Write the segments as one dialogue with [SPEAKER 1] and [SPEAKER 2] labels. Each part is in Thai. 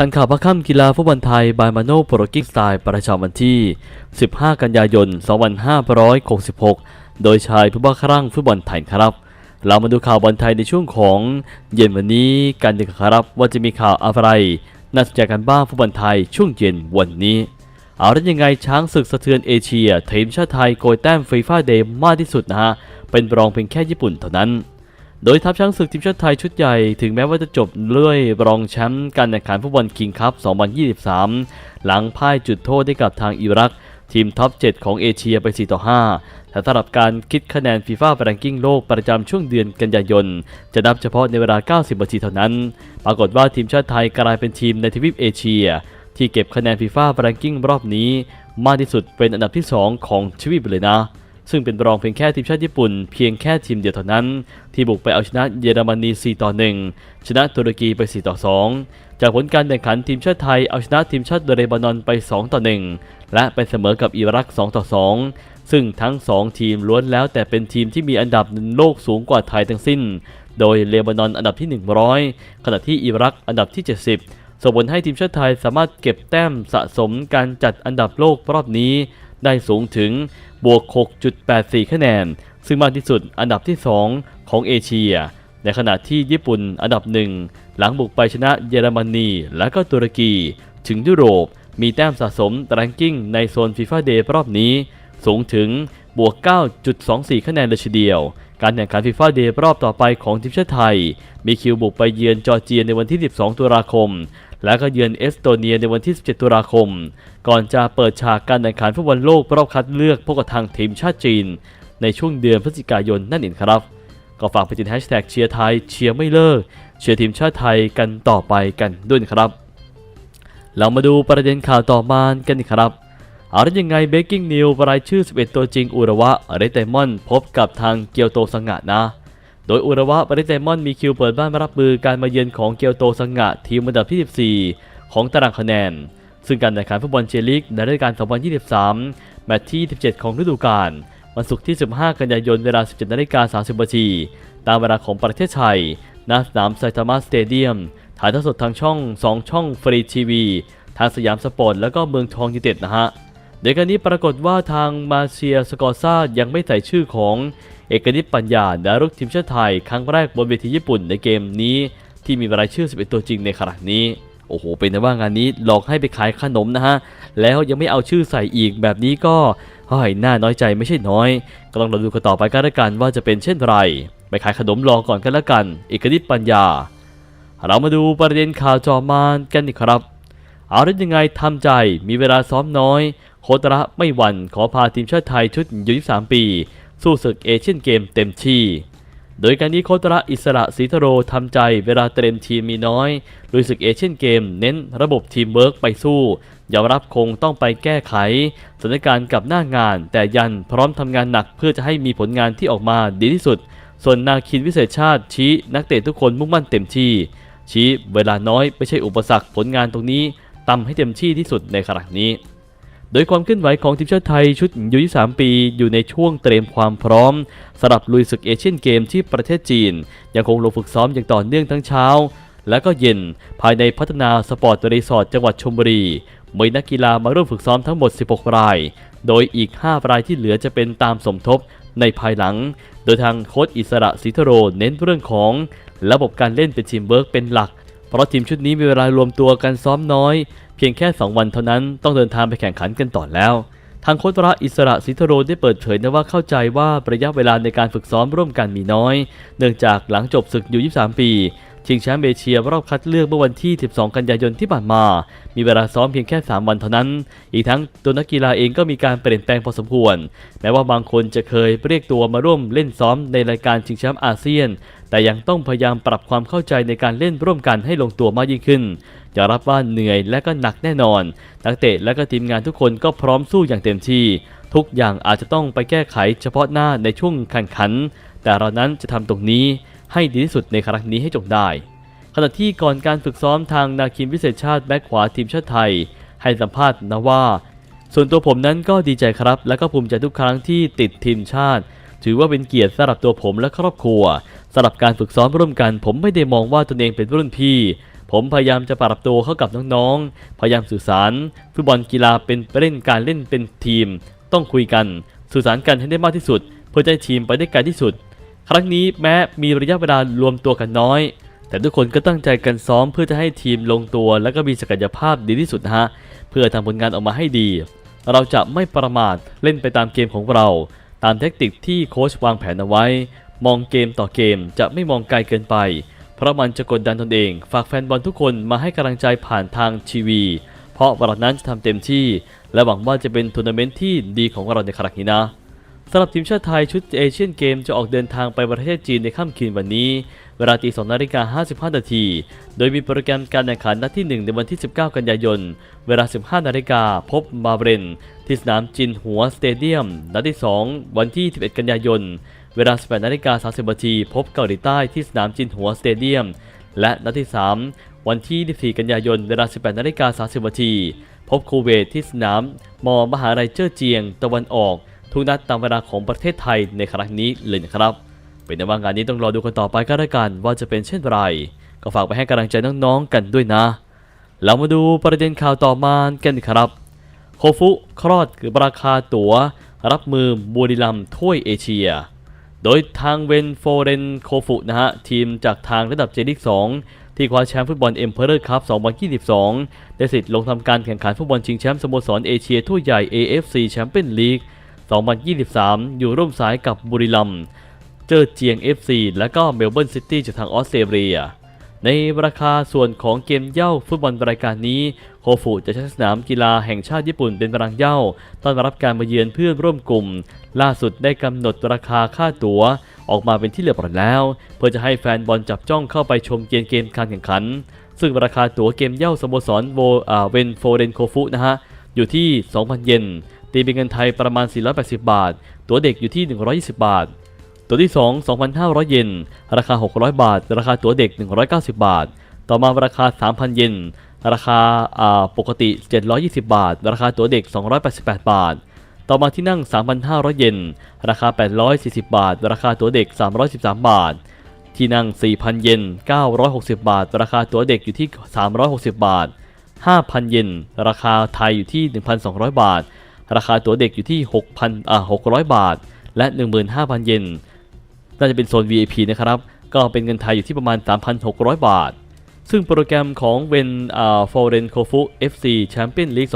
[SPEAKER 1] ทันข่าวพระค่ำกีฬาฟุตบอลไทย บายมาโนโปรกิกสไตล์ประจำวันที่ 15 กันยายน 2566 โดยชายผู้บ้าคลั่งฟุตบอลไทยครับ เรามาดูข่าวบอลไทยในช่วงของเย็นวันนี้กันดีกว่าครับว่าจะมีข่าวอะไรน่าสนใจกันบ้างฟุตบอลไทยช่วงเย็นวันนี้ เอาแล้วยังไงช้างศึกสะเทือนเอเชียทีมชาติไทยโกยแต้มฟีฟ่าเดย์มากที่สุดนะฮะ เป็นรองเพียงแค่ญี่ปุ่นเท่านั้น โดยทัพช้างศึกทีมชาติไทยชุดใหญ่ถึงแม้ว่าจะจบเลื่อยรองแชมป์การแข่งขันฟุตบอลคิงคัพ 2023 หลังพ่ายจุดโทษให้กับทางอิรัก ทีมท็อป 7 ของเอเชียไป 4 ต่อ 5 แต่สำหรับการคิดคะแนนฟีฟ่าแรงกิ้งโลกประจำช่วงเดือนกันยายน จะนับเฉพาะในเวลา 90 นาทีเท่านั้น ปรากฏว่าทีมชาติไทยกลายเป็นทีมในทวีปเอเชีย ที่เก็บคะแนนฟีฟ่าแรงกิ้งรอบนี้ มากที่สุดเป็นอันดับที่ 2 ของทวีปเลยนะ ซึ่งเป็นรองเพียงแค่ทีมชาติญี่ปุ่นเพียงแค่ทีมเดียวเท่านั้น ที่บุกไปเอาชนะเยอรมนี 4 ต่อ 1 ชนะตุรกีไป 4 ต่อ 2 จากผลการแข่งขันทีมชาติไทยเอาชนะทีมชาติเลบานอนไป 2 ต่อ 1 และไปเสมอกับอิรัก 2 ต่อ 2 ซึ่งทั้ง 2 ทีมล้วนแล้วแต่เป็นทีมที่มีอันดับโลกสูงกว่าไทยทั้งสิ้น โดยเลบานอนอันดับที่ 100 ขณะที่อิรักอันดับที่ 70ส่งผลให้ทีมชาติไทยสามารถเก็บแต้มสะสมการจัดอันดับโลกรอบนี้ ได้สูงถึงบวก 6.84 คะแนน ซึ่งมากที่สุดอันดับที่ 2 ของเอเชีย ในขณะที่ญี่ปุ่นอันดับหนึ่งหลังบุกไปชนะเยอรมนีและก็ตุรกี ถึงยุโรปมีแต้มสะสมแรงกิ้งในโซนฟีฟ่าเดย์รอบนี้ สูงถึงบวก 9.24 คะแนนเลยทีเดียว การแข่งขันฟีฟ่าเดย์รอบต่อไปของทีมชาติไทย มีคิวบุกไปเยือนจอร์เจียในวันที่ 12 ตุลาคม และก็เยือนเอสโตเนียในวันที่ 17 ตุลาคมก่อนจะเปิดฉากการแข่งขันฟุตบอลโลกรอบคัดเลือกพบกับทางทีมชาติจีน ในช่วงเดือนพฤศจิกายนนั่นเองครับ ก็ฝากไปติดแฮชแท็กเชียร์ไทยเชียร์ไม่เลิกเชียร์ทีมชาติไทยกันต่อไปกันด้วยครับ เรามาดูประเด็นข่าวต่อมากันอีกครับเอาได้ยังไงเบกกิ้งนิวรายชื่อ 11 ตัวจริงอุระวะเรตไดมอนพบกับทางเกียวโตสังงะนะ โดยอุระวะเรตไดมอนมีคิวเปิดบ้านมารับมือการมาเยือนของเกียวโตสังงะทีมอันดับที่ 14 ของตารางคะแนน ซึ่งการแข่งขันฟุตบอลเจลีกในฤดูกาล 2023 แมตช์ที่ 17 ของฤดูกาล วันศุกร์ที่ 15 กันยายน เวลา 17นาฬิกา30นาทีตามเวลาของประเทศไทยณสนามไซตามะสเตเดียม ถ่ายทอดสดทางช่อง 2 ช่องฟรีทีวี ทางสยามสปอร์ต แล้วก็เมืองทองยูไนเต็ดนะฮะโดยการนี้ปรากฏว่าทางมาเซียสกอร์ซ่ายังไม่ใส่ชื่อของเอกนิตปัญญาดารุกทีมชาติไทย ครั้งแรกบนเวทีญี่ปุ่นในเกมนี้ ที่มีรายชื่อ 11 ตัวจริงในขณะนี้ โอ้โห เป็นแต่ว่างานนี้หลอกให้ไปขายขนมนะฮะ แล้วยังไม่เอาชื่อใส่อีกแบบนี้ก็เฮ้ยน่าน้อยใจไม่ใช่น้อย ก็ต้องรอดูกันต่อไปกันล้วกันว่าจะเป็นเช่นไร ไปขายขนมรอก่อนกันล้วกันเอกนิตปัญญา เรามาดูประเด็นข่าวจอมานกันอีกครับ เอาได้ยังไงทำใจ มีเวลาซ้อมน้อย โคตระไม่หวั่นขอพาทีมชาติไทยชุดยุ23ปี สู้ศึกเอเชียนเกมเต็มที่ โดยการนี้โคตระอิสระศรีทโรทำใจเวลาเตรียมทีมมีน้อยลุยศึกเอเชียนเกมเน้นระบบทีมเวิร์กไปสู้ยอมรับคงต้องไปแก้ไขสถานการณ์กับหน้างาน แต่ยันพร้อมทำงานหนักเพื่อจะให้มีผลงานที่ออกมาดีที่สุด ส่วนนาคินวิเศษชาติชี้นักเตะทุกคนมุ่งมั่นเต็มที่ ชี้เวลาน้อยไม่ใช่อุปสรรคผลงานตรงนี้ทำให้เต็มที่ที่สุดในขณะนี้ โดยความเคลื่อนไหวของทีมชาติไทยชุดอายุ23 ปี อยู่ในช่วงเตรียมความพร้อมสำหรับลุยศึกเอเชียนเกมที่ประเทศจีน ยังคงลงฝึกซ้อมอย่างต่อเนื่องทั้งเช้า และก็เย็นภายในพัฒนาสปอร์ตรีสอร์ทจังหวัดชลบุรีมีนักกีฬามาร่วมฝึกซ้อมทั้งหมด 16 ราย โดยอีก 5 รายที่เหลือจะเป็นตามสมทบในภายหลัง โดยทางโค้ชอิสระศรีทโรเน้นเรื่องของระบบการเล่นเป็นทีมเวิร์กเป็นหลัก เพราะทีมชุดนี้มีเวลารวมตัวกันซ้อมน้อย เพียงแค่ 2 วันเท่านั้นต้องเดินทางไปแข่งขันกันต่อแล้ว ทางโค้ชระอิสระสิทธโรได้เปิดเผยนะว่าเข้าใจว่าระยะเวลาในการฝึกซ้อมร่วมกันมีน้อย เนื่องจากหลังจบศึกอยู่ 23 ปีชิงแชมป์เอเชียรอบคัดเลือกเมื่อวันที่ 12 กันยายนที่ผ่านมา มีเวลาซ้อมเพียงแค่ 3 วันเท่านั้น อีกทั้งตัวนักกีฬาเองก็มีการเปลี่ยนแปลงพอสมควร แม้ว่าบางคนจะเคยเรียกตัวมาร่วมเล่นซ้อมในรายการชิงแชมป์อาเซียน แต่ยังต้องพยายามปรับความเข้าใจในการเล่นร่วมกันให้ลงตัวมากยิ่งขึ้น ยอมรับว่าเหนื่อยและก็หนักแน่นอน นักเตะและก็ทีมงานทุกคนก็พร้อมสู้อย่างเต็มที่ ทุกอย่างอาจจะต้องไปแก้ไขเฉพาะหน้าในช่วงแข่งขัน แต่เรานั้นจะทำตรงนี้ให้ดีที่สุดในครั้งนี้ให้จงได้ขณะที่ก่อนการฝึกซ้อมทางนาคินวิเศษชาติแบ็คขวาทีมชาติไทย ให้สัมภาษณ์นะว่า ส่วนตัวผมนั้นก็ดีใจครับ และก็ภูมิใจทุกครั้งที่ติดทีมชาติ ถือว่าเป็นเกียรติสำหรับตัวผมและครอบครัวสำหรับการฝึกซ้อมร่วมกัน ผมไม่ได้มองว่าตนเองเป็นรุ่นพี่ ผมพยายามจะปรับตัวเข้ากับน้องๆ พยายามสื่อสาร ฟุตบอลกีฬาเป็นเล่นการเล่นเป็นทีม ต้องคุยกัน สื่อสารกันให้ได้มากที่สุด เพื่อจะให้ทีมไปได้ไกลที่สุด ครั้งนี้แม้มีระยะเวลารวมตัวกันน้อย แต่ทุกคนก็ตั้งใจกันซ้อมเพื่อจะให้ทีมลงตัว และก็มีศักยภาพดีที่สุดนะฮะ เพื่อทำผลงานออกมาให้ดี เราจะไม่ประมาทเล่นไปตามเกมของเรา ตามเทคนิคที่โค้ชวางแผนเอาไว้ มองเกมต่อเกมจะไม่มองไกลเกินไป เพราะมันจะกดดันตนเอง ฝากแฟนบอลทุกคนมาให้กำลังใจผ่านทางทีวี เพราะเรานั้นจะทำเต็มที่ และหวังว่าจะเป็นทัวร์นาเมนต์ที่ดีของเราในครั้งนี้นะสำหรับทีมชาติไทยชุดเอเชียนเกมจะออกเดินทางไปประเทศจีนในค่ำคืนวันนี้ เวลาตี2นาฬิกา55นาที โดยมีโปรแกรมการแข่งขันนัดที่ 1 ในวันที่ 19 กันยายน เวลา 15นาฬิกาพบบาเบรน ที่สนามจินหัวสเตเดียม นัดที่ 2 วันที่ 11 กันยายน เวลา 18นาฬิกา30นาทีพบเกาหลีใต้ที่สนามจินหัวสเตเดียม และนัดที่ 3 วันที่ 24 กันยายน เวลา 18นาฬิกา30นาทีพบคูเวตที่สนาม มอมหาลัยเจ้อเจียง ตะวันออก ทุกนัดตามเวลาของประเทศไทยในครั้งนี้เลยนะครับ เป็นในว่างานนี้ต้องรอดูกันต่อไปก็แล้วกันว่าจะเป็นเช่นไร ก็ฝากไปให้กำลังใจน้องๆกันด้วยนะ เรามาดูประเด็นข่าวต่อมากันครับโคฟุคลอดคือราคาตั๋ว รับมือบุรีรัมถ้วยเอเชีย โดยทางเวนโฟเรนโคฟุนะฮะ ทีมจากทางระดับเจลิก2ที่คว้าแชมป์ฟุตบอลเอ็มเพอเรอร์คัพ2022 ได้สิทธิ์ลงทำการแข่งขันฟุตบอลชิงแชมป์สโมสรเอเชียถ้วใหญ่ AFC แชมเปี้ยนลีก2023 อยู่ร่วมสายกับบุรีรัมย์เจอเจียง FC และก็เมลเบิร์นซิตี้จากทางออสเตรเลีย ในราคาส่วนของเกมเย้าฟุตบอลรายการนี้ ฟูจะใช้สนามกีฬาแห่งชาติญี่ปุ่นเป็นพลังเย้าต้อนรับการมาเยือนเพื่อนร่วมกลุ่ม ล่าสุดได้กำหนดราคาค่าตั๋ว ออกมาเป็นที่เรียบร้อยแล้ว เพื่อจะให้แฟนบอลจับจ้องเข้าไปชมเกมเกมการแข่งขัน ซึ่งราคาตั๋วเกมเย้าสโมสรโวอ่าเวนโฟเรนโคฟุนะฮะอยู่ที่ 2,000 เยนตีเป็นเงินไทยประมาณ 480 บาท ตั๋วเด็กอยู่ที่ 120 บาทตัวที่ 2 2,500 เยน ราคา 600 บาท ราคาตั๋วเด็ก 190 บาท ต่อมาราคา 3,000 เยน ราคาปกติ 720 บาท ราคาตั๋วเด็ก 288 บาท ต่อมาที่นั่ง 3,500 เยน ราคา 840 บาท ราคาตั๋วเด็ก 313 บาท ที่นั่ง 4,000 เยน 960 บาท ราคาตั๋วเด็กอยู่ที่ 360 บาท 5,000 เยน ราคาไทยอยู่ที่ 1,200 บาท ราคาตั๋วเด็กอยู่ที่ 6,000อ่า600 บาท และ 15,000 เยน น่าจะเป็นโซน VIP นะครับ ก็เป็นเงินไทยอยู่ที่ประมาณ 3,600 บาท ซึ่งโปรแกรมของเวนอ่าฟอร์เรนโคฟุ FC แชมเปี้ยนลีก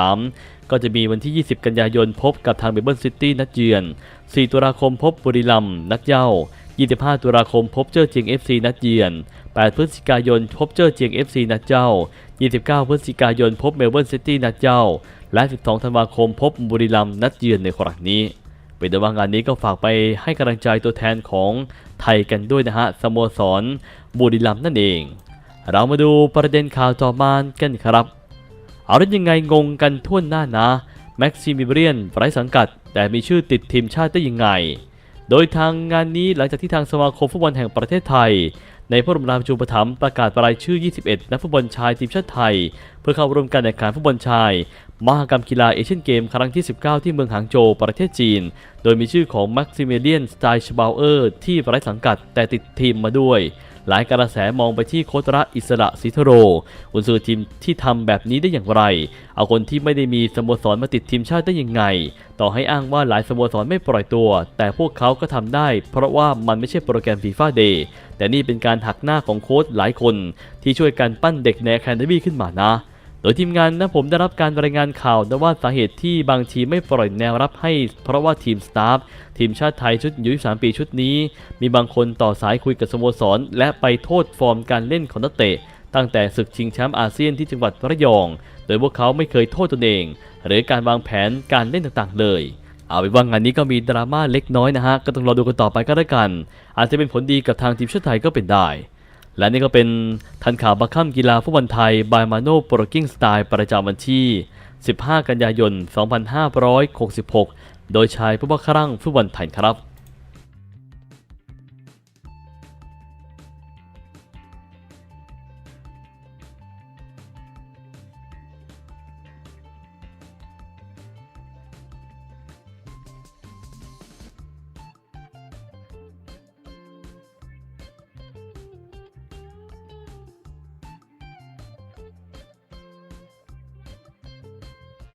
[SPEAKER 1] 2023 ก็จะมีวันที่ 20 กันยายนพบกับทางเบเบิลซิตี้นัดเยือน 4 ตุลาคมพบบุรีรัมย์นัดเย้า 25 ตุลาคมพบเจอเจียง FC นัดเยือน 8 พฤศจิกายนพบเจอเจียง FC นัดเย้า 29 พฤศจิกายนพบเมลเบิร์นซิตี้นัดเย้า และ 12 ธันวาคมพบบุรีรัมย์นัดเยือนในครั้งนี้เป็นแต่ว่างานนี้ก็ฝากไปให้กำลังใจตัวแทนของไทยกันด้วยนะฮะสโมสรบุรีรัมย์นั่นเอง เรามาดูประเด็นข่าวต่อมากันครับ เอาแล้ยังไงงงกันทั่วหน้านะแม็กซิมิเลียนไร้สังกัด แต่มีชื่อติดทีมชาติได้ยังไง โดยทางงานนี้หลังจากที่ทางสมาคมฟุตบอลแห่งประเทศไทย ในพระบรมราชูปถัมภ์ประกาศรายชื่อ 21 นักฟุตบอลชายทีมชาติไทย เพื่อเข้าร่วมการแข่งขันฟุตบอลชายมหกรรมกีฬาเอเชียนเกมครั้งที่ 19 ที่เมืองหางโจวประเทศจีน โดยมีชื่อของแม็กซิเมเลียนสไตล์ชบาวเออร์ที่ไร้สังกัดแต่ติดทีมมาด้วย หลายกระแสมองไปที่โคตระอิสระสิทโรอุนซือทีมที่ทำแบบนี้ได้อย่างไร เอาคนที่ไม่ได้มีสโมสรมาติดทีมชาติได้ยังไง ต่อให้อ้างว่าหลายสโมสรไม่ปล่อยตัว แต่พวกเขาก็ทำได้ เพราะว่ามันไม่ใช่โปรแกรมฟีฟ่าเดย์แต่นี่เป็นการหักหน้าของโค้ชหลายคน ที่ช่วยกันปั้นเด็กในแคนด e ีขึ้นมานะ โดยทีมงานนะผมได้รับการรายงานข่าวนะว่าสาเหตุที่บางทีมไม่ปล่อยแนวรับให้ เพราะว่าทีมสตาฟทีมชาติไทยชุดยุ3ปีชุดนี้ มีบางคนต่อสายคุยกับสโมสร และไปโทษฟอร์มการเล่นของนักเตะตั้งแต่ศึกชิงแชมป์อาเซียนที่จังหวัดระยอง โดยพวกเขาไม่เคยโทษตนเอง หรือการวางแผนการเล่นต่างๆ เลย เอาเป็นว่างานนี้ก็มีดราม่าเล็กน้อยนะฮะ ก็ต้องรอดูกันต่อไปก็แล้วกัน อาจจะเป็นผลดีกับทางทีมชาติไทยก็เป็นได้ และนี่ก็เป็นทันข่าวบัคคัมกีฬาฟุตบอลไทย บายมาโนโปรกิ้งสไตล์ประจำวันที่ 15 กันยายน 2566 โดยชายผู้บังคับฟุตบอลไทยครับ